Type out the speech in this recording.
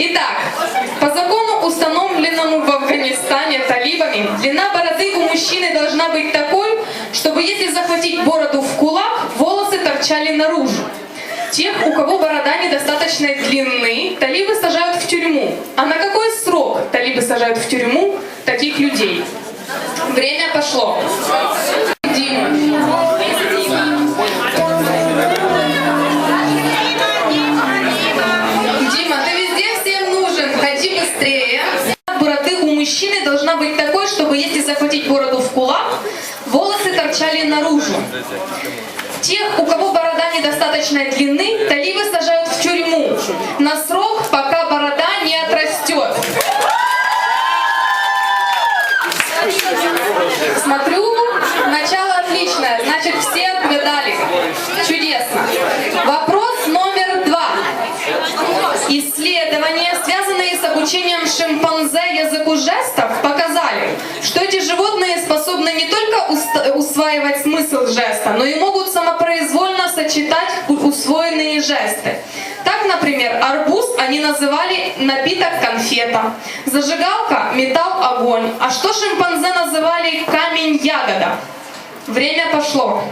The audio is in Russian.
Итак, по закону, установленному в Афганистане талибами, длина бороды у мужчины должна быть такой, чтобы если захватить бороду в кулак, волосы торчали наружу. Тех, у кого борода недостаточной длины, талибы сажают в тюрьму. А на какой срок талибы сажают в тюрьму таких людей? Время пошло. Мужчины должна быть такой, чтобы если захватить бороду в кулак, волосы торчали наружу. Тех, у кого борода недостаточной длины, талибы сажают в тюрьму на срок, пока борода не отрастет. Смотрю, начало отличное, значит все отгадали. Чудесно. Вопрос номер. Исследования, связанные с обучением шимпанзе языку жестов, показали, что эти животные способны не только усваивать смысл жеста, но и могут самопроизвольно сочетать усвоенные жесты. Так, например, арбуз они называли напиток конфета, зажигалка металл огонь, а что шимпанзе называли камень ягода? Время пошло.